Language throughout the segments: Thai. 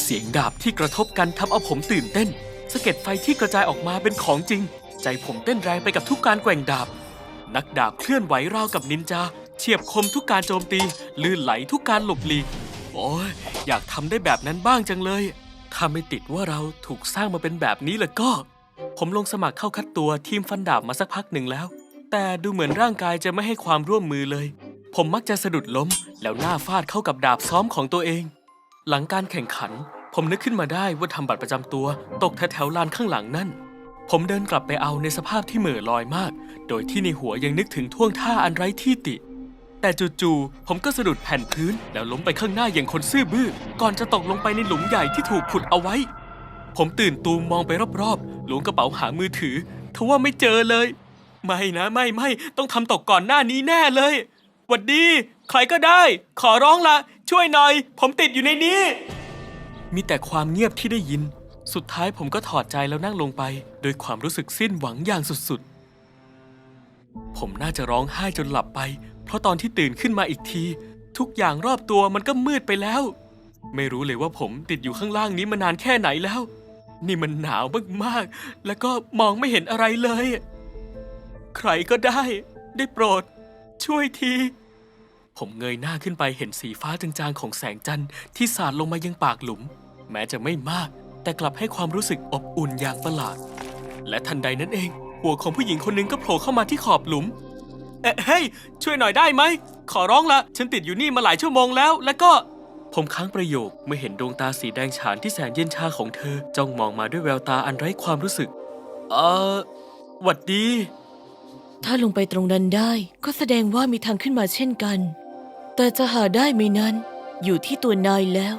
เสียงดาบที่กระทบกันทำเอาผมตื่นเต้นสะเก็ดไฟที่กระจายออกมาเป็นของจริง ใจผมเต้นแรงไปกับทุกการแกว่งดาบ นักดาบเคลื่อนไหวราวกับนินจา เฉียบคมทุกการโจมตี ลื่นไหลทุกการหลบหลีก โอ้ยอยากทำได้แบบนั้นบ้างจังเลย ถ้าไม่ติดว่าเราถูกสร้างมาเป็นแบบนี้แล้วก็ ผมลงสมัครเข้าคัดตัวทีมฟันดาบมาสักพักหนึ่งแล้ว แต่ดูเหมือนร่างกายจะไม่ให้ความร่วมมือเลย ผมมักจะสะดุดล้ม แล้วหน้าฟาดเข้ากับดาบซ้อมของตัวเอง หลังการแข่งขัน ผมนึกขึ้นมาได้ว่าทำบัตรประจำตัว ตกแถวๆลานข้างหลังนั่น ผมเดินกลับไปเอาในสภาพที่เหม่อลอยมาก โดยที่ในหัวยังนึกถึงท่วงท่าอันไร้ที่ติ แต่จู่ๆผมก็สะดุดแผ่นพื้น แล้วล้มไปข้างหน้าอย่างคนซื่อบื้อ ก่อนจะตกลงไปในหลุมใหญ่ที่ถูกขุดเอาไว้ ผมตื่นตูมมองไปรอบๆล้วงกระเป๋าหามือถือทว่าไม่เจอเลย ไม่นะไม่ไม่ต้องทำตกก่อนหน้านี้แน่เลยหวัดดี ใครก็ได้ ขอร้องละ ช่วยหน่อย ผมติดอยู่ในนี้ มีแต่ความเงียบที่ได้ยิน สุดท้ายผมก็ถอดใจแล้วนั่งลงไป โดยความรู้สึกสิ้นหวังอย่างสุดๆ ผมน่าจะร้องไห้จนหลับไป เพราะตอนที่ตื่นขึ้นมาอีกที ทุกอย่างรอบตัวมันก็มืดไปแล้ว ไม่รู้เลยว่าผมติดอยู่ข้างล่างนี้มานานแค่ไหนแล้ว นี่มันหนาวมากๆ แล้วก็มองไม่เห็นอะไรเลย ใครก็ได้ ได้โปรด ช่วยที ผมเงยหน้าขึ้นไปเห็นสีฟ้าจางๆของแสงจันทร์ที่สาดลงมายังปากหลุม แม้จะไม่มาก แต่กลับให้ความรู้สึกอบอุ่นอย่างประหลาด และทันใดนั้นเอง หัวของผู้หญิงคนหนึ่งก็โผล่เข้ามาที่ขอบหลุม เอ๊ะเฮ้ยช่วยหน่อยได้ไหม ขอร้องละ ฉันติดอยู่นี่มาหลายชั่วโมงแล้ว แล้วก็ ผมค้างประโยคเมื่อเห็นดวงตาสีแดงฉานที่แสนเย็นชาของเธอจ้องมองมาด้วยแววตาอันไร้ความรู้สึก เออหวัดดี ถ้าลงไปตรงนั้นได้ ก็แสดงว่ามีทางขึ้นมาเช่นกัน แต่จะหาได้ไหมนั้น อยู่ที่ตัวนายแล้ว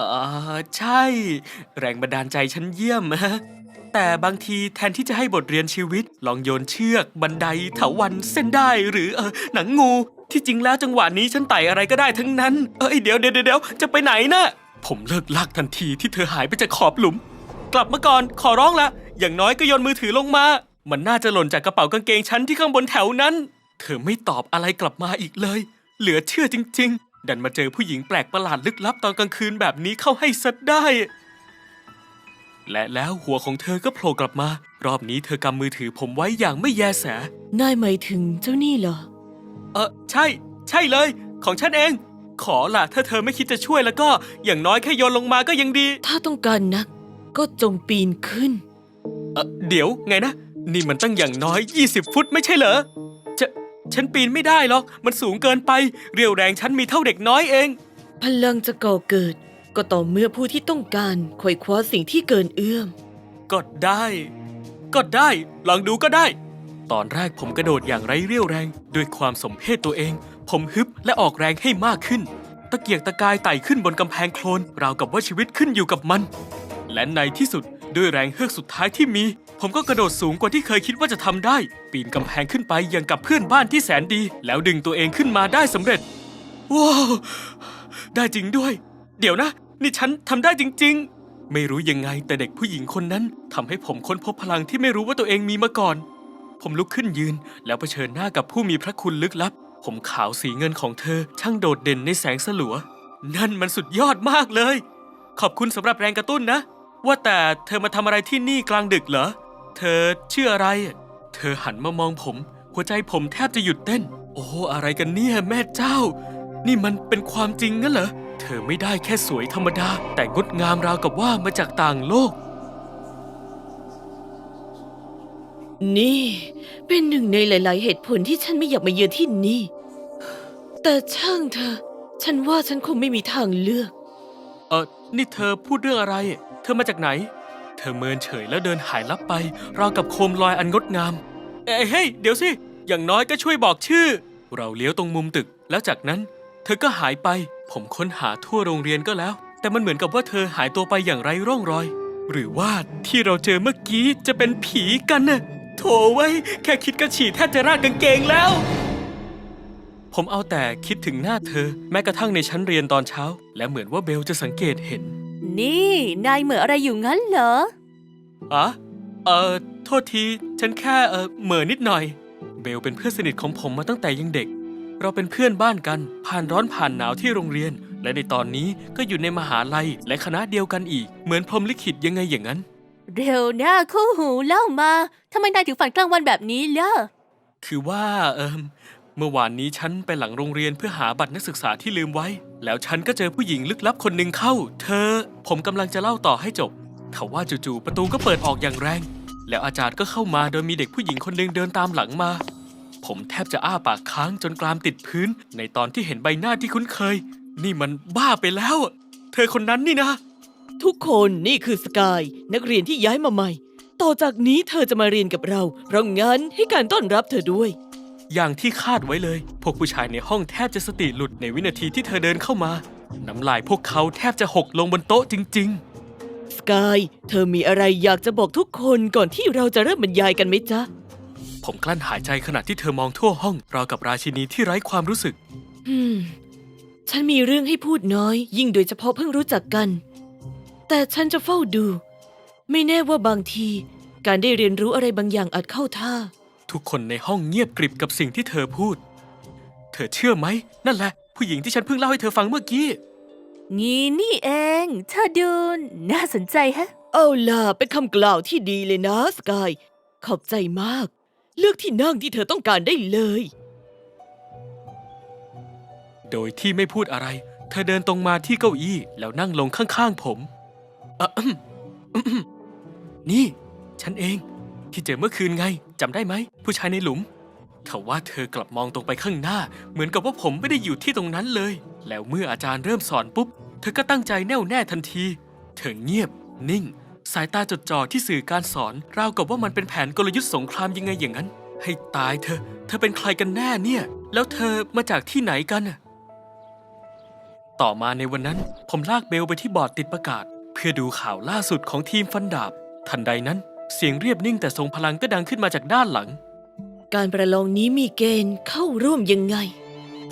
อ่าใช่ แรงบันดาลใจฉันเยี่ยมฮะแต่บางทีแทนที่จะให้บทเรียนชีวิต ลองโยนเชือก บันไดเถาวันเส้นได้หรือเออหนังงู ที่จริงแล้วจังหวะนี้ฉันไต่อะไรก็ได้ทั้งนั้นเอ้ยเดี๋ยวเดี๋ยวเดี๋ยวจะไปไหนนะผมเลิกลากทันทีที่เธอหายไปจากขอบหลุม กลับมาก่อนขอร้องละ อย่างน้อยก็โยนมือถือลงมา มันน่าจะหล่นจากกระเป๋ากางเกงฉันที่ข้างบนแถวนั้น เธอไม่ตอบอะไรกลับมาอีกเลย เหลือเชื่อจริง ๆ ดันมาเจอผู้หญิงแปลกประหลาดลึกลับตอนกลางคืนแบบนี้เข้าให้ซัดได้ และแล้วหัวของเธอก็โผล่กลับมา รอบนี้เธอกำมือถือผมไว้อย่างไม่แยแส นายหมายถึงเจ้านี่เหรอ เออใช่ ใช่เลย ของฉันเอง ขอล่ะ ถ้าเธอไม่คิดจะช่วยแล้วก็อย่างน้อยแค่โยนลงมาก็ยังดีถ้าต้องการนัก ก็จงปีนขึ้น เออเดี๋ยวไงนะ นี่มันตั้งอย่างน้อย 20 ฟุตไม่ใช่เหรอจะ ฉันปีนไม่ได้หรอก มันสูงเกินไป เรียวแรงฉันมีเท่าเด็กน้อยเอง พลังจะก่อเกิด ก็ต่อเมื่อผู้ที่ต้องการไขว่คว้าสิ่งที่เกินเอื้อม ก็ได้ ก็ได้ ลองดูก็ได้ ตอนแรกผมกระโดดอย่างไร้เรี่ยวแรง ด้วยความสมเพศตัวเอง ผมฮึบและออกแรงให้มากขึ้น ตะเกียกตะกายไต่ขึ้นบนกำแพงโคลน ราวกับว่าชีวิตขึ้นอยู่กับมัน และในที่สุดด้วยแรงเฮือกสุดท้ายที่มี ผมก็กระโดดสูงกว่าที่เคยคิดว่าจะทำได้ ปีนกำแพงขึ้นไปอย่างกับเพื่อนบ้านที่แสนดี แล้วดึงตัวเองขึ้นมาได้สำเร็จ ว้าว ได้จริงด้วย เดี๋ยวนะ นี่ฉันทำได้จริง ๆ ไม่รู้ยังไงแต่เด็กผู้หญิงคนนั้นทำให้ผมค้นพบพลังที่ไม่รู้ว่าตัวเองมีมาก่อน ผมลุกขึ้นยืน แล้วเผชิญหน้ากับผู้มีพระคุณลึกลับ ผมขาวสีเงินของเธอ ช่างโดดเด่นในแสงสลัว นั่นมันสุดยอดมากเลย ขอบคุณสำหรับแรงกระตุ้นนะ ว่าแต่เธอมาทำอะไรที่นี่กลางดึกเหรอ เธอชื่ออะไร เธอหันมามองผม หัวใจผมแทบจะหยุดเต้น โอ้อะไรกันเนี่ยแม่เจ้า นี่มันเป็นความจริงงั้นเหรอ เธอไม่ได้แค่สวยธรรมดา แต่งดงามราวกับว่ามาจากต่างโลก นี่ เป็นหนึ่งในหลาย ๆ เหตุผลที่ฉันไม่อยากมาเยือนที่นี่ แต่ช่างเธอ ฉันว่าฉันคงไม่มีทางเลือก เออนี่เธอพูดเรื่องอะไร เธอมาจากไหนเธอเมินเฉยแล้วเดินหายลับไปราวกับโคมลอยอันงดงาม เอ้ยเฮ้ยเดี๋ยวสิ อย่างน้อยก็ช่วยบอกชื่อ เราเลี้ยวตรงมุมตึก แล้วจากนั้น เธอก็หายไป ผมค้นหาทั่วโรงเรียนก็แล้ว แต่มันเหมือนกับว่าเธอหายตัวไปอย่างไร้ร่องรอย หรือว่าที่เราเจอเมื่อกี้จะเป็นผีกันน่ะโถไว้แค่คิดก็ฉี่แทบจะราดกางเกงแล้ว ผมเอาแต่คิดถึงหน้าเธอ แม้กระทั่งในชั้นเรียนตอนเช้า และเหมือนว่าเบลจะสังเกตเห็น นี่ นายเหมืออะไรอยู่งั้นเหรอ อะเออโทษที ฉันแค่เออเหม่อนิดหน่อย เบลเป็นเพื่อนสนิทของผมมาตั้งแต่ยังเด็ก เราเป็นเพื่อนบ้านกัน ผ่านร้อนผ่านหนาวที่โรงเรียน และในตอนนี้ก็อยู่ในมหาลัยและคณะเดียวกันอีก เหมือนพรหมลิขิตยังไงอย่างนั้น เร็วหน้าคู่หูเล่ามาทำไมนายถึงฝันกลางวันแบบนี้ล่ะ คือว่าเอิมเมื่อวานนี้ฉันไปหลังโรงเรียนเพื่อหาบัตรนักศึกษาที่ลืมไว้ แล้วฉันก็เจอผู้หญิงลึกลับคนหนึ่งเข้า เธอ ผมกำลังจะเล่าต่อให้จบทว่าจู่ๆประตูก็เปิดออกอย่างแรง แล้วอาจารย์ก็เข้ามาโดยมีเด็กผู้หญิงคนหนึ่งเดินตามหลังมา ผมแทบจะอ้าปากค้างจนกรามติดพื้น ในตอนที่เห็นใบหน้าที่คุ้นเคย นี่มันบ้าไปแล้ว เธอคนนั้นนี่นะ ทุกคนนี่คือสกาย นักเรียนที่ย้ายมาใหม่ ต่อจากนี้เธอจะมาเรียนกับเรา เพราะงั้นให้การต้อนรับเธอด้วย อย่างที่คาดไว้เลย พวกผู้ชายในห้องแทบจะสติหลุดในวินาทีที่เธอเดินเข้ามา น้ำลายพวกเขาแทบจะหกลงบนโต๊ะจริงสกาย เธอมีอะไรอยากจะบอกทุกคนก่อนที่เราจะเริ่มบรรยายกันไหมจ๊ะๆผมกลั้นหายใจขณะที่เธอมองทั่วห้องราวกับราชินีที่ไร้ความรู้สึก อืม ฉันมีเรื่องให้พูดน้อย ยิ่งโดยเฉพาะเพิ่งรู้จักกัน แต่ฉันจะเฝ้าดู ไม่แน่ว่าบางที การได้เรียนรู้อะไรบางอย่างอาจเข้าท่า ทุกคนในห้องเงียบกริบกับสิ่งที่เธอพูด เธอเชื่อไหม นั่นแหละ ผู้หญิงที่ฉันเพิ่งเล่าให้เธอฟังเมื่อกี้ งี้นี่เอง เธอดูน่าสนใจฮะ เอาล่ะ เป็นคำกล่าวที่ดีเลยนะสกาย ขอบใจมาก เลือกที่นั่งที่เธอต้องการได้เลย โดยที่ไม่พูดอะไร เธอเดินตรงมาที่เก้าอี้แล้วนั่งลงข้างๆผมอะอืมอืมอืมนี่ ฉันเอง ที่เจอเมื่อคืนไงจำได้ไหม ผู้ชายในหลุมทว่าเธอกลับมองตรงไปข้างหน้า เหมือนกับว่าผมไม่ได้อยู่ที่ตรงนั้นเลย แล้วเมื่ออาจารย์เริ่มสอนปุ๊บ เธอก็ตั้งใจแน่วแน่ทันที เธอเงียบ นิ่ง สายตาจดจ่อที่สื่อการสอน ราวกับว่ามันเป็นแผนกลยุทธ์สงครามยังไงอย่างนั้น ให้ตายเธอ เธอเป็นใครกันแน่เนี่ย แล้วเธอมาจากที่ไหนกันต่อมาในวันนั้น ผมลากเบลไปที่บอร์ดติดประกาศ เพื่อดูข่าวล่าสุดของทีมฟันดาบ ทันใดนั้น เสียงเรียบนิ่งแต่ทรงพลังก็ดังขึ้นมาจากด้านหลัง การประลองนี้มีเกณฑ์เข้าร่วมยังไง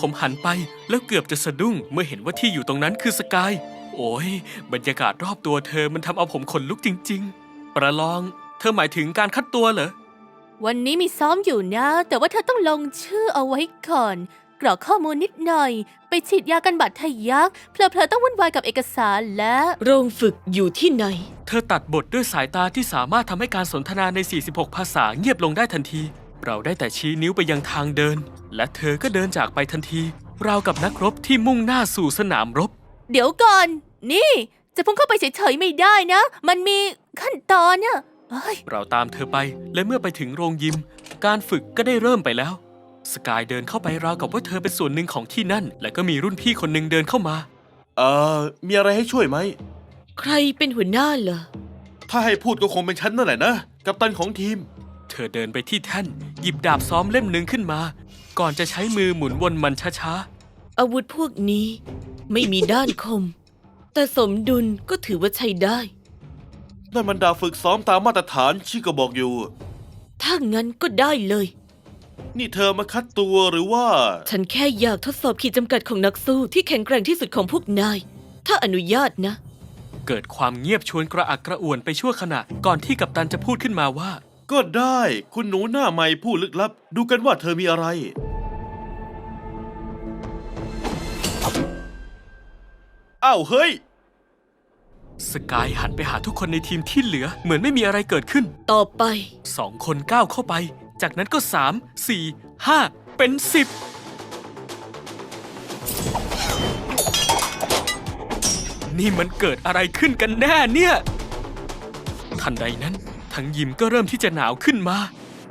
ผมหันไปแล้วเกือบจะสะดุ้งเมื่อเห็นว่าที่อยู่ตรงนั้นคือสกาย โอ้ยบรรยากาศรอบตัวเธอมันทำเอาผมขนลุกจริง ๆ ประลอง เธอหมายถึงการคัดตัวเหรอ วันนี้มีซ้อมอยู่นะ แต่ว่าเธอต้องลงชื่อเอาไว้ก่อน กรอกข้อมูลนิดหน่อย ไปฉีดยากันบาดทะยักเพลอๆต้องวุ่นวายกับเอกสารและ โรงฝึกอยู่ที่ไหน เธอตัดบทด้วยสายตาที่สามารถทำให้การสนทนาใน 46 ภาษาเงียบลงได้ทันที เราได้แต่ชี้นิ้วไปยังทางเดิน และเธอก็เดินจากไปทันที ราวกับนักรบที่มุ่งหน้าสู่สนามรบ เดี๋ยวก่อน นี่ จะพุ่งเข้าไปเฉยๆไม่ได้นะ มันมีขั้นตอนน่ะเอ้ย เราตามเธอไป และเมื่อไปถึงโรงยิม การฝึกก็ได้เริ่มไปแล้ว สกายเดินเข้าไปราวกับว่าเธอเป็นส่วนหนึ่งของที่นั่น และก็มีรุ่นพี่คนหนึ่งเดินเข้ามา เอ่อ มีอะไรให้ช่วยไหม ใครเป็นหัวหน้าเหรอ ถ้าให้พูดก็คงเป็นฉันนั่นแหละนะ กัปตันของทีม เธอเดินไปที่แท่น หยิบดาบซ้อมเล่มหนึ่งขึ้นมา ก่อนจะใช้มือหมุนวนมันช้าอาวุธพวกนี้ไม่มีด้านคม แต่สมดุลก็ถือว่าใช้ได้ นั่นมันดาบฝึกซ้อมตามมาตรฐานชี่ก็บอกอยู่ ถ้างั้นก็ได้เลย นี่เธอมาคัดตัวหรือว่า ฉันแค่อยากทดสอบขีดจำกัดของนักสู้ที่แข็งแกร่งที่สุดของพวกนาย ถ้าอนุญาตนะๆเกิดความเงียบชวนกระอักกระอ่วนไปชั่วขณะ ก่อนที่กัปตันจะพูดขึ้นมาว่า ก็ได้ คุณหนูหน้าใหม่ผู้ลึกลับ ดูกันว่าเธอมีอะไร อ้าวเฮ้ย สกายหันไปหาทุกคนในทีมที่เหลือเหมือนไม่มีอะไรเกิดขึ้น ต่อไป สองคนก้าวเข้าไป จากนั้นก็สามสี่ห้าเป็นสิบนี่มันเกิดอะไรขึ้นกันแน่เนี่ย ทันใดนั้น ทั้งยิมก็เริ่มที่จะหนาวขึ้นมา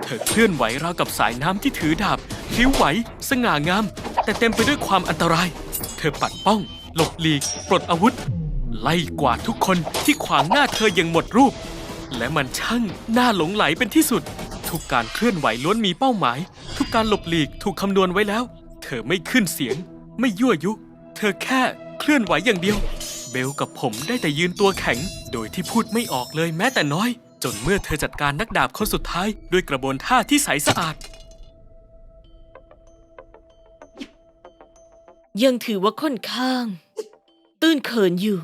เธอเคลื่อนไหวราวกับสายน้ำที่ถือดาบพลิ้วไหว สง่างาม แต่เต็มไปด้วยความอันตราย เธอปัดป้อง หลบหลีก ปลดอาวุธ ไล่กวาดทุกคนที่ขวางหน้าเธออย่างหมดรูป และมันช่างน่าหลงไหลเป็นที่สุด ทุกการเคลื่อนไหวล้วนมีเป้าหมาย ทุกการหลบหลีกถูกคำนวณไว้แล้ว เธอไม่ขึ้นเสียง ไม่ยั่วยุ เธอแค่เคลื่อนไหวอย่างเดียว เบลกับผมได้แต่ยืนตัวแข็ง โดยที่พูดไม่ออกเลยแม้แต่น้อย จนเมื่อเธอจัดการนักดาบคนสุดท้าย ด้วยกระบวนท่าที่ใสสะอาด ยังถือว่าค่อนข้าง ตื้นเขินอยู่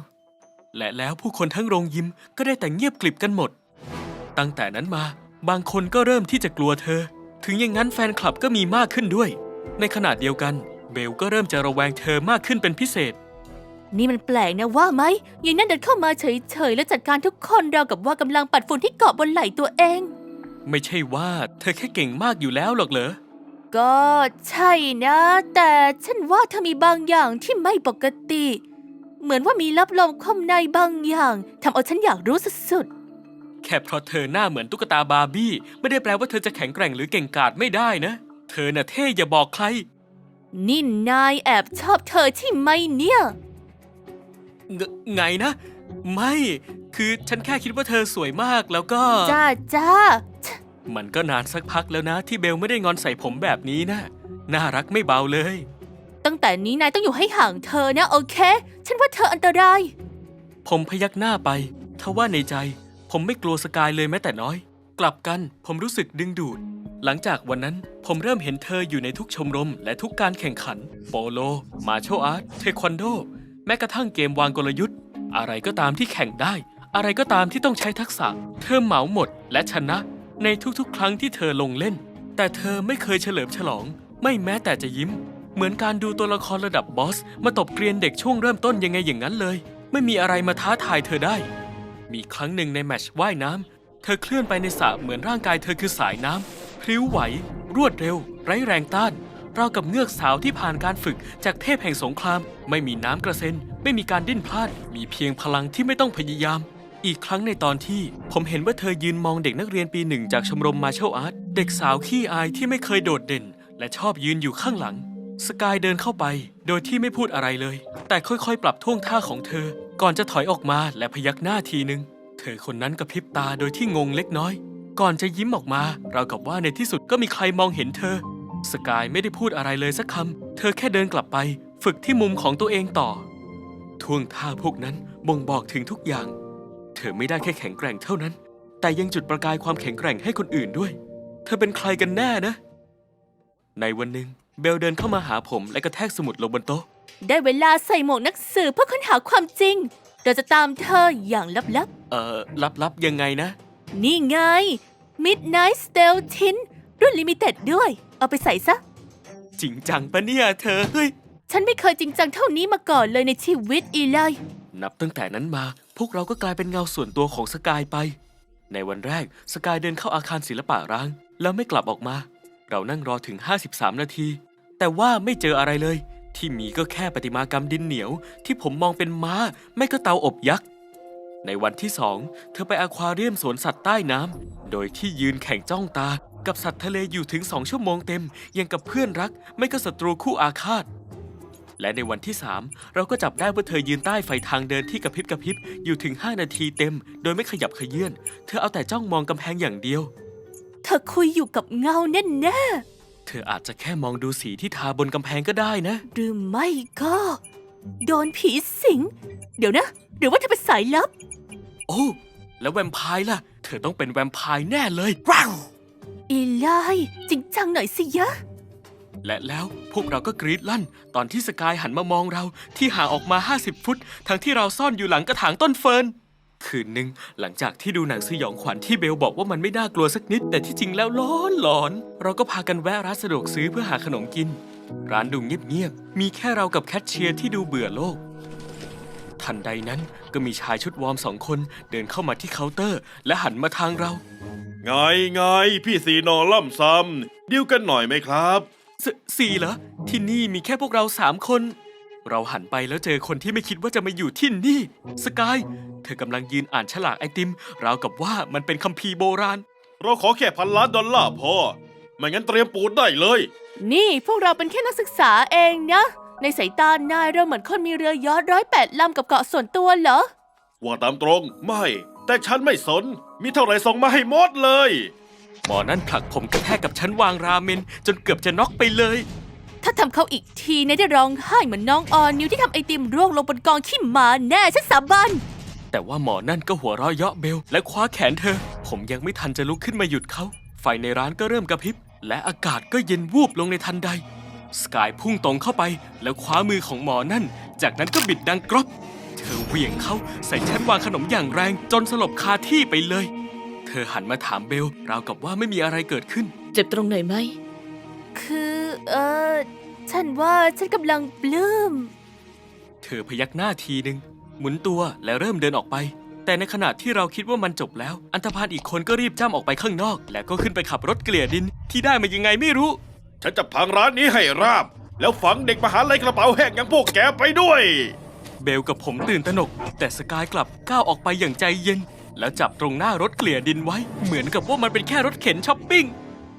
และแล้วผู้คนทั้งโรงยิมก็ได้แต่เงียบกลิบกันหมด ตั้งแต่นั้นมา บางคนก็เริ่มที่จะกลัวเธอ ถึงอย่างนั้นแฟนคลับก็มีมากขึ้นด้วย ในขณะเดียวกัน เบลก็เริ่มจะระแวงเธอมากขึ้นเป็นพิเศษ นี่มันแปลกนะว่าไหมยายนั่นเดินเข้ามาเฉยๆ แล้วจัดการทุกคนราวกับว่ากำลังปัดฝุ่นที่เกาะบนไหล่ตัวเอง ไม่ใช่ว่าเธอแค่เก่งมากอยู่แล้วหรอกเหรอ ก็ใช่นะ แต่ฉันว่าเธอมีบางอย่างที่ไม่ปกติ เหมือนว่ามีลับลมคมในบางอย่างทำเอาฉันอยากรู้สุด แค่เพราะเธอหน้าเหมือนตุ๊กตาบาร์บี้ ไม่ได้แปลว่าเธอจะแข็งแกร่งหรือเก่งกาจไม่ได้นะ เธอน่ะเท่อย่าบอกใครๆนี่นายแอบชอบเธอใช่ไหมเนี่ย ไงไงนะ ไม่คือฉันแค่คิดว่าเธอสวยมากแล้วก็ จ้าจ้า มันก็นานสักพักแล้วนะ ที่เบลไม่ได้งอนใส่ผมแบบนี้นะ น่ารักไม่เบาเลย ตั้งแต่นี้นายต้องอยู่ให้ห่างเธอนะโอเค ฉันว่าเธออันตราย ผมพยักหน้าไปทว่าในใจ ผมไม่กลัวสกายเลยแม้แต่น้อย กลับกันผมรู้สึกดึงดูด หลังจากวันนั้นผมเริ่มเห็นเธออยู่ในทุกชมรมและทุกการแข่งขัน โปโล มาโชอาร์ตเทควันโด แม้กระทั่งเกมวางกลยุทธ์ อะไรก็ตามที่แข่งได้ อะไรก็ตามที่ต้องใช้ทักษะ เธอเหมาหมดและชนะ ในทุกๆ ครั้งที่เธอลงเล่น แต่เธอไม่เคยเฉลิมฉลอง ไม่แม้แต่จะยิ้ม เหมือนการดูตัวละครระดับบอส มาตบเกรียนเด็กช่วงเริ่มต้นยังไงอย่างนั้นเลย ไม่มีอะไรมาท้าทายเธอได้ มีครั้งหนึ่งในแมชว่ายน้ำเธอเคลื่อนไปในสระเหมือนร่างกายเธอคือสายน้ำพริ้วไหว รวดเร็ว ไร้แรงต้านราวกับเงือกสาวที่ผ่านการฝึกจากเทพแห่งสงคราม ไม่มีน้ำกระเซ็น ไม่มีการดิ้นพลาด มีเพียงพลังที่ไม่ต้องพยายาม อีกครั้งในตอนที่ ผมเห็นว่าเธอยืนมองเด็กนักเรียนปีหนึ่งจากชมรมมาเชลอาร์ตเด็กสาวขี้อายที่ไม่เคยโดดเด่น และชอบยืนอยู่ข้างหลัง สกายเดินเข้าไป โดยที่ไม่พูดอะไรเลย แต่ค่อยๆ ปรับท่วงท่าของเธอ ก่อนจะถอยออกมาและพยักหน้าทีหนึ่งเธอคนนั้นกระพริบตาโดยที่งงเล็กน้อย ก่อนจะยิ้มออกมา เรากับว่าในที่สุดก็มีใครมองเห็นเธอ สกายไม่ได้พูดอะไรเลยสักคำ เธอแค่เดินกลับไป ฝึกที่มุมของตัวเองต่อ ท่วงท่าพวกนั้นบ่งบอกถึงทุกอย่าง เธอไม่ได้แค่แข็งแกร่งเท่านั้น แต่ยังจุดประกายความแข็งแกร่งให้คนอื่นด้วย เธอเป็นใครกันแน่นะ ในวันหนึ่งเบลเดินเข้ามาหาผมและกระแทกสมุดลงบนโต๊ะ ได้เวลาใส่หมวกนักสืบเพื่อค้นหาความจริง เราจะตามเธออย่างลับเอ่อลับๆยังไงนะ ๆ นี่ไง Midnight Stealth Tin รุ่นลิมิเต็ดด้วย เอาไปใส่ซะ จริงจังปะเนี่ยเธอ เฮ้ย ฉันไม่เคยจริงจังเท่านี้มาก่อนเลยในชีวิตอีไล นับตั้งแต่นั้นมา พวกเราก็กลายเป็นเงาส่วนตัวของสกายไป ในวันแรกสกายเดินเข้าอาคารศิลปะร้าง แล้วไม่กลับออกมา เรานั่งรอถึง 53 นาที แต่ว่าไม่เจออะไรเลย ที่มีก็แค่ประติมากรรมดินเหนียว ที่ผมมองเป็นม้า ไม่ก็เตาอบยักษ์ ในวันที่สองเธอไปอควาเรียมสวนสัตว์ใต้น้ำโดยที่ยืนแข่งจ้องตา กับสัตว์ทะเลอยู่ถึงสองชั่วโมงเต็ม ยังกับเพื่อนรัก ไม่ก็ศัตรูคู่อาฆาต และในวันที่3เราก็จับได้ว่าเธอยืนใต้ไฟทางเดินที่กระพริบกระพริบอยู่ถึง5นาทีเต็ม โดยไม่ขยับเขยื่นเธอเอาแต่จ้องมองกำแพงอย่างเดียว เธอคุยอยู่กับเงาแน่ เธออาจจะแค่มองดูสีที่ทาบนกำแพงก็ได้นะๆหรือไม่ก็ โดนผีสิง เดี๋ยวนะ หรือว่าเธอเป็นสายลับ โอ้ แล้วแวมไพร์ล่ะ เธอต้องเป็นแวมไพร์แน่เลยว้าวอีไลจริงจังหน่อยสิยะ และแล้วพวกเราก็กรีดลั่น ตอนที่สกายหันมามองเราที่ห่างออกมา 50 ฟุต ทั้งที่เราซ่อนอยู่หลังกระถางต้นเฟิร์น คืนหนึ่งหลังจากที่ดูหนังสยองขวัญที่เบลบอกว่ามันไม่น่ากลัวสักนิด แต่ที่จริงแล้วร้อนหลอน เราก็พากันแวะร้านสะดวกซื้อเพื่อหาขนมกิน ร้านดูเงียบๆมีแค่เรากับแคทเชียร์ที่ดูเบื่อโลก ทันใดนั้นก็มีชายชุดวอร์มสองคนเดินเข้ามาที่เคาน์เตอร์ และหันมาทางเรา ไงไงพี่สีนอล่ำซ้ำดิวกันหน่อยไหมครับ สสี่เหรอที่นี่มีแค่พวกเราสามคน เราหันไปแล้วเจอคนที่ไม่คิดว่าจะมาอยู่ที่นี่ สกาย เธอกำลังยืนอ่านฉลากไอติม ราวกับว่ามันเป็นคัมภีร์โบราณ เราขอแค่พันล้านดอลลาร์พอ ไม่งั้นเตรียมปูดได้เลย นี่พวกเราเป็นแค่นักศึกษาเองนะ ในสายตานายเราเหมือนคนมีเรือยอทร้อยแปดลำกับเกาะส่วนตัวเหรอ ว่าตามตรงไม่ แต่ฉันไม่สน มีเท่าไหร่ส่งมาให้หมดเลย หมอนั่นผลักผมกระแทกกับชั้นวางราเมนจนเกือบจะน็อกไปเลย ถ้าทำเขาอีกทีนายได้ร้องไห้เหมือนน้องออนนิวที่ทำไอติมร่วงลงบนกองขี้หมาแน่ฉันสาบานแต่ว่าหมอนั่นก็หัวเราะเยาะเบล และคว้าแขนเธอ ผมยังไม่ทันจะลุกขึ้นมาหยุดเขา ไฟในร้านก็เริ่มกระพริบ และอากาศก็เย็นวูบลงในทันใด สกายพุ่งตรงเข้าไป แล้วคว้ามือของหมอนั่น จากนั้นก็บิดดังกรอบ เธอเหวี่ยงเขาใส่ชั้นวางขนมอย่างแรงจนสลบคาที่ไปเลย เธอหันมาถามเบลราวกับว่าไม่มีอะไรเกิดขึ้น เจ็บตรงไหนไหม คือ เออ ฉันว่าฉันกำลังปลื้ม เธอพยักหน้าทีหนึ่งหมุนตัวและเริ่มเดินออกไป แต่ในขณะที่เราคิดว่ามันจบแล้ว อันธพาลอีกคนก็รีบจ้ำออกไปข้างนอก แล้วก็ขึ้นไปขับรถเกลี่ยดินที่ได้มายังไงไม่รู้ ฉันจะพังร้านนี้ให้ราบ แล้วฝังเด็กมหาลัยกระเป๋าแห้งอย่างพวกแกไปด้วย เบลกับผมตื่นตระหนก แต่สกายกลับก้าวออกไปอย่างใจเย็น แล้วจับตรงหน้ารถเกลี่ยดินไว้ เหมือนกับว่ามันเป็นแค่รถเข็นช้อปปิ้ง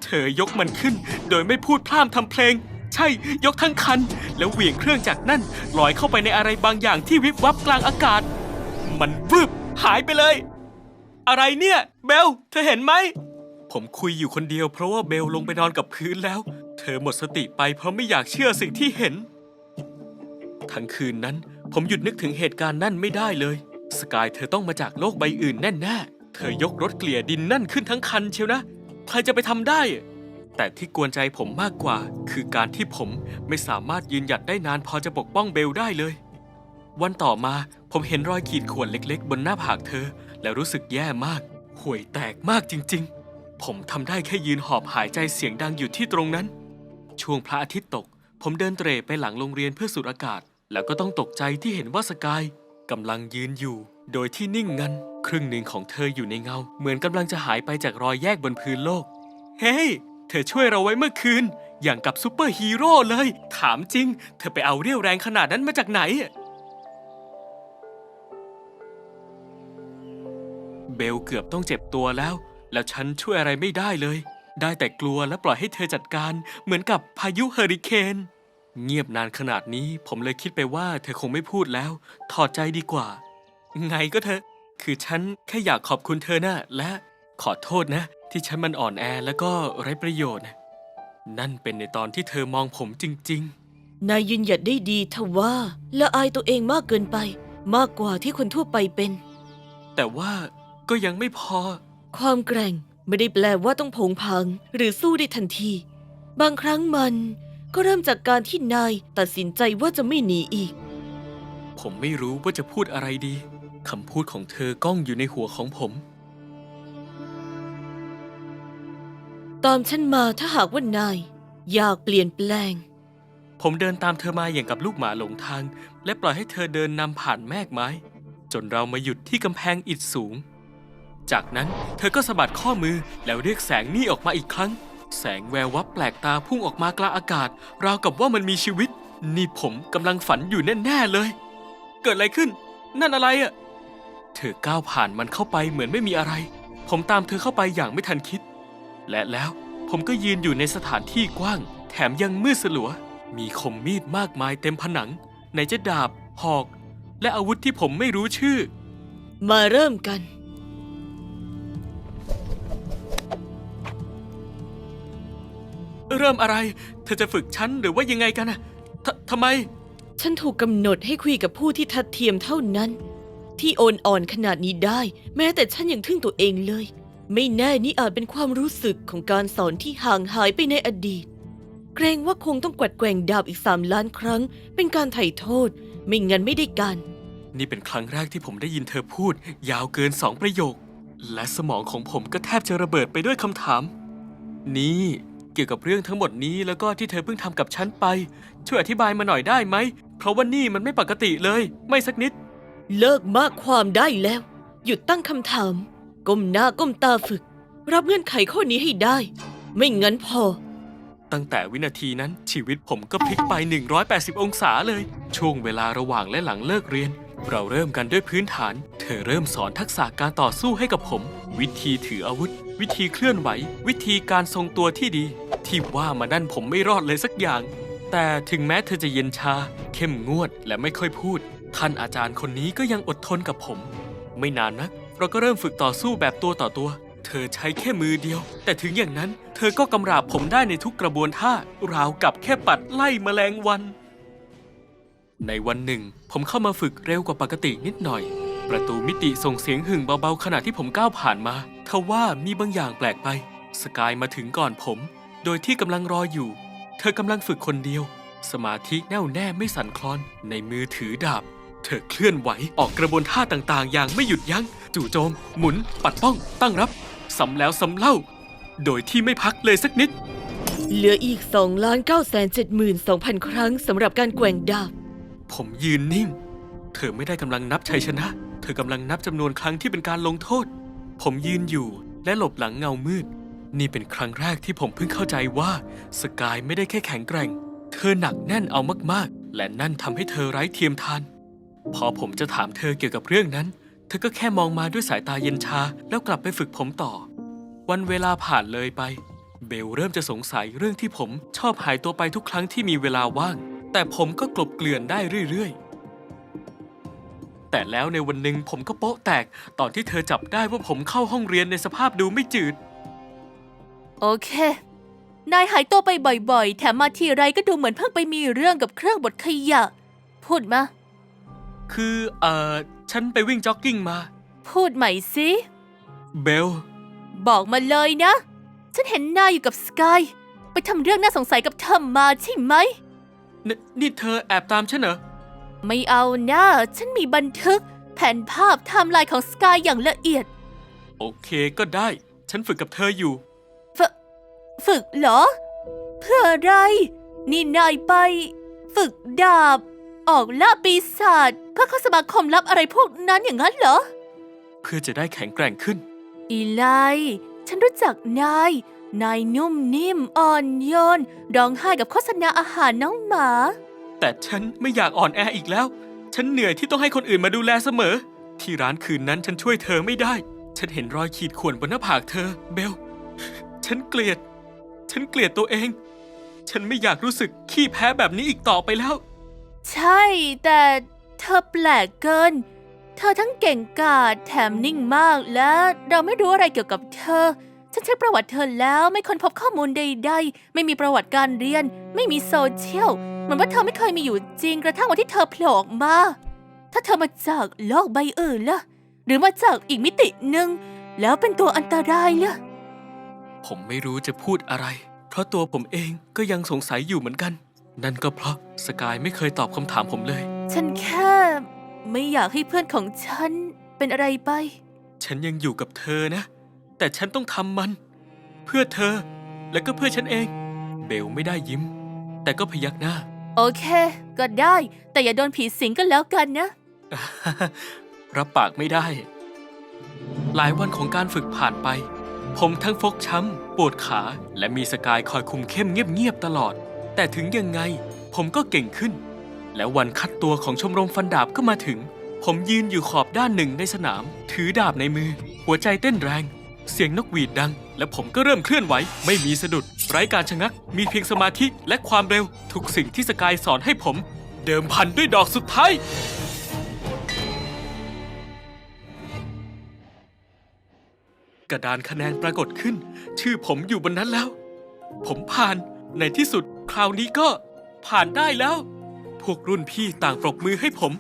เธอยกมันขึ้น โดยไม่พูดพร่ำทำเพลง ใช่ยกทั้งคัน แล้วเหวี่ยงเครื่องจากนั่นลอยเข้าไปในอะไรบางอย่างที่วิบวับกลางอากาศ มันวืบหายไปเลย อะไรเนี่ย เบล เธอเห็นไหม ผมคุยอยู่คนเดียวเพราะว่าเบลลงไปนอนกับพื้นแล้ว เธอหมดสติไปเพราะไม่อยากเชื่อสิ่งที่เห็น ทั้งคืนนั้น ผมหยุดนึกถึงเหตุการณ์นั่นไม่ได้เลย สกายเธอต้องมาจากโลกใบอื่นแน่ๆเธอยกรถเกลี่ยดินนั่นขึ้นทั้งคันเชียวนะ ใครจะไปทำได้ แต่ที่กวนใจผมมากกว่า คือการที่ผมไม่สามารถยืนหยัดได้นานพอจะปกป้องเบลได้เลย วันต่อมาผมเห็นรอยขีดข่วนเล็กๆ บนหน้าผากเธอ แล้วรู้สึกแย่มาก ห่วยแตกมากจริง ๆ ผมทำได้แค่ยืนหอบหายใจเสียงดังอยู่ที่ตรงนั้น ช่วงพระอาทิตย์ตก ผมเดินเตร่ไปหลังโรงเรียนเพื่อสูดอากาศ แล้วก็ต้องตกใจที่เห็นว่าสกายกำลังยืนอยู่ โดยที่นิ่งงันครึ่งหนึ่งของเธออยู่ในเงา เหมือนกำลังจะหายไปจากรอยแยกบนพื้นโลก เฮ้ย เธอช่วยเราไว้เมื่อคืน อย่างกับซูเปอร์ฮีโร่เลย ถามจริง เธอไปเอาเรี่ยวแรงขนาดนั้นมาจากไหน เบลเกือบต้องเจ็บตัวแล้ว แล้วฉันช่วยอะไรไม่ได้เลย ได้แต่กลัวและปล่อยให้เธอจัดการ เหมือนกับพายุเฮอริเคนเงียบนานขนาดนี้ผมเลยคิดไปว่าเธอคงไม่พูดแล้ว ถอดใจดีกว่า ไงก็เถอะ คือฉันแค่อยากขอบคุณเธอนะและขอโทษนะ ที่ฉันมันอ่อนแอแล้วก็ไร้ประโยชน์นะนั่นเป็นในตอนที่เธอมองผมจริงๆนายยืนหยัดได้ดีทว่าละอายตัวเองมากเกินไป มากกว่าที่คนทั่วไปเป็นแต่ว่าก็ยังไม่พอ ความแกร่งไม่ได้แปลว่าต้องโผงผางหรือสู้ได้ทันที บางครั้งมันก็เริ่มจากการที่นายตัดสินใจว่าจะไม่หนีอีก ผมไม่รู้ว่าจะพูดอะไรดี คำพูดของเธอก้องอยู่ในหัวของผม ตามฉันมาถ้าหากว่านาย อยากเปลี่ยนแปลง ผมเดินตามเธอมาอย่างกับลูกหมาหลงทาง และปล่อยให้เธอเดินนำผ่านแมกไม้ จนเรามาหยุดที่กำแพงอิฐสูง จากนั้นเธอก็สะบัดข้อมือแล้วเรียกแสงนี่ออกมาอีกครั้ง แสงแวววับแปลกตาพุ่งออกมากลางอากาศ ราวกับว่ามันมีชีวิต นี่ผมกำลังฝันอยู่แน่ๆเลย เกิดอะไรขึ้น นั่นอะไรอะ เธอก้าวผ่านมันเข้าไปเหมือนไม่มีอะไร ผมตามเธอเข้าไปอย่างไม่ทันคิด และแล้วผมก็ยืนอยู่ในสถานที่กว้าง แถมยังมืดสลัว มีคมมีดมากมายเต็มผนัง ไหนจะดาบ หอก และอาวุธที่ผมไม่รู้ชื่อ มาเริ่มกัน เริ่มอะไร เธอจะฝึกฉันหรือว่ายังไงกันอะททำไม ฉันถูกกำหนดให้คุยกับผู้ที่ทัดเทียมเท่านั้น ที่โอนอ่อนขนาดนี้ได้ แม้แต่ฉันยังทึ่งตัวเองเลย ไม่แน่นี่อาจเป็นความรู้สึกของการสอนที่ห่างหายไปในอดีต เกรงว่าคงต้องกวัดแกว่งดาบอีกสามล้านครั้ง เป็นการไถ่โทษ ไม่งั้นไม่ได้การ นี่เป็นครั้งแรกที่ผมได้ยินเธอพูด ยาวเกินสองประโยค และสมองของผมก็แทบจะระเบิดไปด้วยคำถาม นี่เกี่ยวกับเรื่องทั้งหมดนี้แล้วก็ที่เธอเพิ่งทำกับฉันไป ช่วยอธิบายมาหน่อยได้ไหม เพราะว่านี่มันไม่ปกติเลย ไม่สักนิด เลิกมากความได้แล้ว หยุดตั้งคำถาม ก้มหน้าก้มตาฝึก รับเงื่อนไขข้อนี้ให้ได้ ไม่งั้นพอ ตั้งแต่วินาทีนั้นชีวิตผมก็พลิกไป 180 องศาเลย ช่วงเวลาระหว่างและหลังเลิกเรียน เราเริ่มกันด้วยพื้นฐาน เธอเริ่มสอนทักษะการต่อสู้ให้กับผม วิธีถืออาวุธ วิธีเคลื่อนไหว วิธีการทรงตัวที่ดี ที่ว่ามานั่นผมไม่รอดเลยสักอย่าง แต่ถึงแม้เธอจะเย็นชา เข้มงวดและไม่ค่อยพูด ท่านอาจารย์คนนี้ก็ยังอดทนกับผม ไม่นานนัก เราก็เริ่มฝึกต่อสู้แบบตัวต่อตัว เธอใช้แค่มือเดียว แต่ถึงอย่างนั้น เธอก็กำราบผมได้ในทุกกระบวนท่าราวกับแค่ปัดไล่แมลงวัน ในวันหนึ่ง ผมเข้ามาฝึกเร็วกว่าปกตินิดหน่อย ประตูมิติส่งเสียงหึ่งเบาๆขณะที่ผมก้าวผ่านมาทว่ามีบางอย่างแปลกไป สกายมาถึงก่อนผม โดยที่กำลังรออยู่ เธอกำลังฝึกคนเดียว สมาธิแน่วแน่ไม่สั่นคลอนในมือถือดาบ เธอเคลื่อนไหวออกกระบวนท่าต่างๆ อย่างไม่หยุดยัง้ง จู่โจม หมุน ปัดป้อง ตั้งรับซ้ำแล้วซ้ำเล่า โดยที่ไม่พักเลยสักนิด เหลืออีก2ล้าน9 7 2 0 0 0 ครั้งสำหรับการแกว่งดาบ ผมยืนนิ่ง เธอไม่ได้กำลังนับชัยชนะ เธอกำลังนับจำนวนครั้งที่เป็นการลงโทษ ผมยืนอยู่และหลบหลังเงามืด นี่เป็นครั้งแรกที่ผมเพิ่งเข้าใจว่าสกายไม่ได้แค่แข็งแกร่ง เธอหนักแน่นเอามากๆ และนั่นทำให้เธอไร้เทียมทาน พอผมจะถามเธอเกี่ยวกับเรื่องนั้น เธอก็แค่มองมาด้วยสายตาเย็นชา แล้วกลับไปฝึกผมต่อ วันเวลาผ่านเลยไป เบลเริ่มจะสงสัยเรื่องที่ผมชอบหายตัวไปทุกครั้งที่มีเวลาว่าง แต่ผมก็กลบเกลื่อนได้เรื่อยๆ แต่แล้วในวันหนึ่งผมก็โป๊ะแตก ตอนที่เธอจับได้ว่าผมเข้าห้องเรียนในสภาพดูไม่จืด โอเค นายหายตัวไปบ่อยๆ แถมมาทีไรก็ดูเหมือนเพิ่งไปมีเรื่องกับเครื่องบดขยะ พูดมา คือเอ่อฉันไปวิ่งจ็อกกิ้งมา พูดใหม่สิเบล บอกมาเลยนะ ฉันเห็นนายอยู่กับสกายไปทำเรื่องน่าสงสัยกับเธอมาใช่ไหม นนี่เธอแอบตามฉันเหรอ ไม่เอานะฉันมีบันทึก แผนภาพไทม์ไลน์ของสกายอย่างละเอียด โอเคก็ได้ ฉันฝึกกับเธออยู่ฝฝึกเหรอ เพื่ออะไร นี่นายไป ฝึกดาบ ออกล่าปีศาจเพื่อเข้าสมาคมลับอะไรพวกนั้นอย่างนั้นเหรอ เพื่อจะได้แข็งแกร่งขึ้น อีไล ฉันรู้จักนาย นายนุ่มนิ่มอ่อนโยนร้องไห้กับโฆษณาอาหารน้องหมา แต่ฉันไม่อยากอ่อนแออีกแล้ว ฉันเหนื่อยที่ต้องให้คนอื่นมาดูแลเสมอ ที่ร้านคืนนั้นฉันช่วยเธอไม่ได้ ฉันเห็นรอยขีดข่วนบนหน้าผากเธอ เบล ฉันเกลียด ฉันเกลียดตัวเอง ฉันไม่อยากรู้สึกขี้แพ้แบบนี้อีกต่อไปแล้ว ใช่ แต่เธอแปลกเกิน เธอทั้งเก่งกาจแถมนิ่งมากและเราไม่รู้อะไรเกี่ยวกับเธอ ฉันเช็คประวัติเธอแล้วไม่ค้นพบข้อมูลใดๆ ไม่มีประวัติการเรียน ไม่มีโซเชียลเหมือนว่าเธอไม่เคยมีอยู่จริงกระทั่งวันที่เธอโผล่ออกมา ถ้าเธอมาจากโลกใบอื่นล่ะ หรือมาจากอีกมิติหนึ่งแล้วเป็นตัวอันตรายล่ะ ผมไม่รู้จะพูดอะไร เพราะตัวผมเองก็ยังสงสัยอยู่เหมือนกัน นั่นก็เพราะสกายไม่เคยตอบคำถามผมเลย ฉันแค่ไม่อยากให้เพื่อนของฉันเป็นอะไรไป ฉันยังอยู่กับเธอนะ แต่ฉันต้องทำมัน เพื่อเธอและก็เพื่อฉันเอง เบลไม่ได้ยิ้ม แต่ก็พยักหน้า โอเค ก็ได้ แต่อย่าโดนผีสิงกันแล้วกันนะ รับปากไม่ได้ หลายวันของการฝึกผ่านไป ผมทั้งฟกช้ำ ปวดขา และมีสกายคอยคุมเข้มเงียบๆตลอด แต่ถึงยังไงผมก็เก่งขึ้น และวันคัดตัวของชมรมฟันดาบก็มาถึง ผมยืนอยู่ขอบด้านหนึ่งในสนาม ถือดาบในมือ หัวใจเต้นแรง เสียงนกหวีดดัง และผมก็เริ่มเคลื่อนไหว ไม่มีสะดุด ไร้การชะงัก มีเพียงสมาธิและความเร็ว ทุกสิ่งที่สกายสอนให้ผม เดิมพันด้วยดอกสุดท้ายกระดานคะแนนปรากฏขึ้น ชื่อผมอยู่บนนั้นแล้ว ผมผ่านในที่สุด คราวนี้ก็ผ่านได้แล้ว พวกรุ่นพี่ต่างปรบมือให้ผม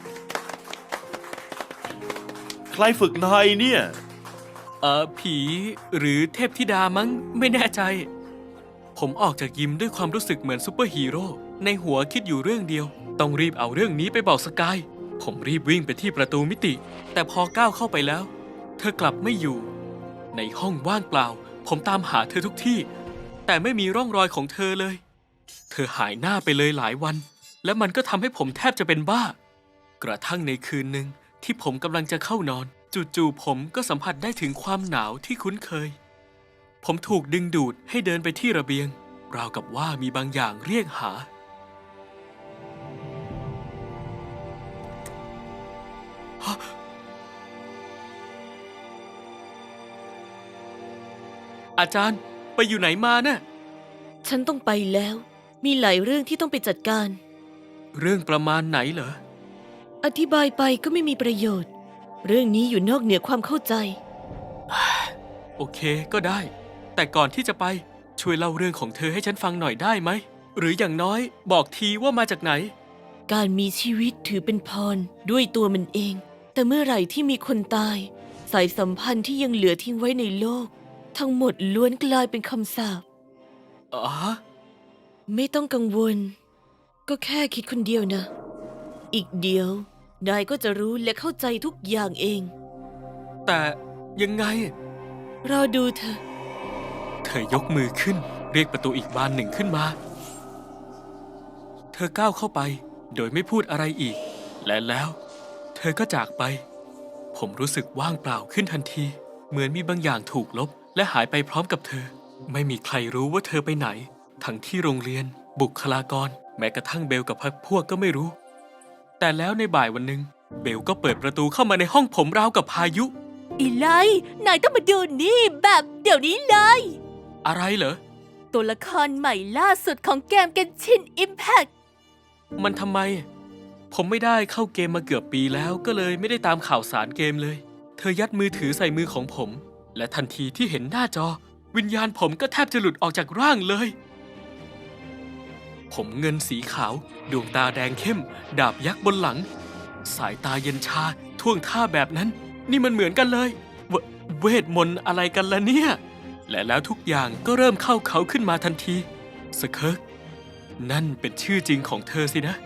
ใครฝึกนายเนี่ย เออผีหรือเทพธิดามั้งไม่แน่ใจ ผมออกจากยิมด้วยความรู้สึกเหมือนซูเปอร์ฮีโร่ในหัวคิดอยู่เรื่องเดียว ต้องรีบเอาเรื่องนี้ไปบอกสกาย ผมรีบวิ่งไปที่ประตูมิติ แต่พอก้าวเข้าไปแล้ว เธอกลับไม่อยู่ ในห้องว่างเปล่า ผมตามหาเธอทุกที่ แต่ไม่มีร่องรอยของเธอเลย เธอหายหน้าไปเลยหลายวัน และมันก็ทำให้ผมแทบจะเป็นบ้า กระทั่งในคืนหนึ่งที่ผมกำลังจะเข้านอน จู่ๆผมก็สัมผัสได้ถึงความหนาวที่คุ้นเคย ผมถูกดึงดูดให้เดินไปที่ระเบียง ราวกับว่ามีบางอย่างเรียกหา อาจารย์ไปอยู่ไหนมาน่ะ ฉันต้องไปแล้ว มีหลายเรื่องที่ต้องไปจัดการ เรื่องประมาณไหนเหรอ อธิบายไปก็ไม่มีประโยชน์ เรื่องนี้อยู่นอกเหนือความเข้าใจ โอเคก็ได้ แต่ก่อนที่จะไปช่วยเล่าเรื่องของเธอให้ฉันฟังหน่อยได้ไหม หรืออย่างน้อยบอกทีว่ามาจากไหน การมีชีวิตถือเป็นพรด้วยตัวมันเอง แต่เมื่อไหร่ที่มีคนตาย สายสัมพันธ์ที่ยังเหลือทิ้งไว้ในโลก ทั้งหมดล้วนกลายเป็นคำสาป อ๋อ ไม่ต้องกังวล ก็แค่คิดคนเดียวนะ อีกเดียว นายก็จะรู้และเข้าใจทุกอย่างเอง แต่ยังไง รอดูเธอะเธอยกมือขึ้น เรียกประตูอีกบานหนึ่งขึ้นมา เธอก้าวเข้าไป โดยไม่พูดอะไรอีก และแล้ว เธอก็จากไป ผมรู้สึกว่างเปล่าขึ้นทันที เหมือนมีบางอย่างถูกลบ และหายไปพร้อมกับเธอ ไม่มีใครรู้ว่าเธอไปไหน ทั้งที่โรงเรียน บุคลากร แม้กระทั่งเบลกับพักพวกก็ไม่รู้ แต่แล้วในบ่ายวันหนึ่งเบลก็เปิดประตูเข้ามาในห้องผมราวกับพายุ อีไลนายต้องมาดูนี่แบบเดี๋ยวนี้เลย อะไรเหรอ ตัวละครใหม่ล่าสุดของเกมเกนชินอิมแพ t มันทำไม ผมไม่ได้เข้าเกมมาเกือบปีแล้วก็เลยไม่ได้ตามข่าวสารเกมเลย เธอยัดมือถือใส่มือของผม และทันทีที่เห็นหน้าจอ วิญญาณผมก็แทบจะหลุดออกจากร่างเลย ผมเงินสีขาว ดวงตาแดงเข้ม ดาบยักษ์บนหลัง สายตาเย็นชาท่วงท่าแบบนั้น นี่มันเหมือนกันเลยเวเวทมนต์อะไรกันล่ะเนี่ย และแล้วทุกอย่างก็เริ่มเข้าเขาขึ้นมาทันทีสเคิร์กนั่นเป็นชื่อจริงของเธอสินะ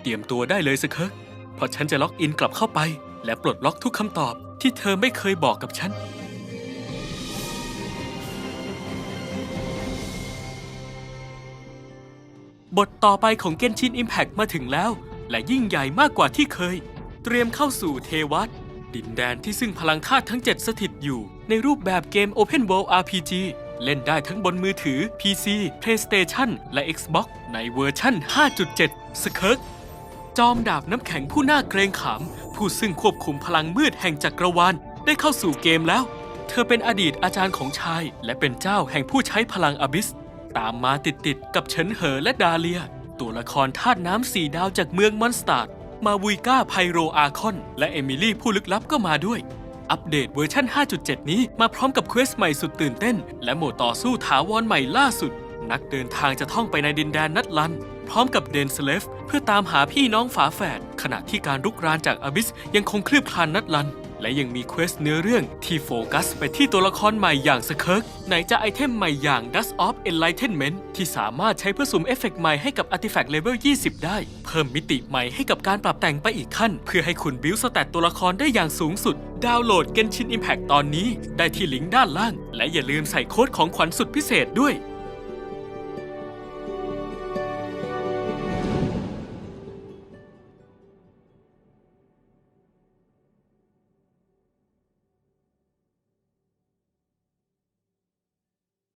เตรียมตัวได้เลยสเคิร์กเพราะฉันจะล็อกอินกลับเข้าไป และปลดล็อกทุกคำตอบที่เธอไม่เคยบอกกับฉัน บทต่อไปของ Genshin Impact มาถึงแล้ว และยิ่งใหญ่มากกว่าที่เคย เตรียมเข้าสู่เทวัตดินแดนที่ซึ่งพลังธาตุทั้ง 7 สถิตอยู่ ในรูปแบบเกม Open World RPG เล่นได้ทั้งบนมือถือ PC PlayStation และ Xbox ในเวอร์ชั่น 5.7สเคิร์กจอมดาบน้ำแข็งผู้น่าเกรงขาม ผู้ซึ่งควบคุมพลังมืดแห่งจักรวาล ได้เข้าสู่เกมแล้ว เธอเป็นอดีตอาจารย์ของชาย และเป็นเจ้าแห่งผู้ใช้พลังอบิส ตามมาติดๆกับเฉินเหอและดาเลีย ตัวละครธาตุน้ำสี่ดาวจากเมืองมอนสตาร์มาวุยก้าไพโรอาคอน และเอมิลี่ผู้ลึกลับก็มาด้วย อัปเดตเวอร์ชัน 5.7 นี้มาพร้อมกับเควสใหม่สุดตื่นเต้น และโหมดต่อสู้ถาวรใหม่ล่าสุด นักเดินทางจะท่องไปในดินแดนนัดลัน พร้อมกับเดนสเลฟเพื่อตามหาพี่น้องฝาแฝดขณะที่การรุกรานจากอบิสยังคงคลืบคลานนัดลัน และยังมีเควสเนื้อเรื่องที่โฟกัสไปที่ตัวละครใหม่อย่างสเคิร์กไหนจะไอเทมใหม่อย่าง Dust of Enlightenment ที่สามารถใช้เพื่อสุ่มเอฟเฟกต์ใหม่ให้กับ Artifact Level 20 ได้ เพิ่มมิติใหม่ให้กับการปรับแต่งไปอีกขั้น เพื่อให้คุณบิวสแตตตัวละครได้อย่างสูงสุด ดาวน์โหลด Genshin Impact ตอนนี้ ได้ที่ลิงก์ด้านล่าง และอย่าลืมใส่โค้ดของขวัญสุดพิเศษด้วย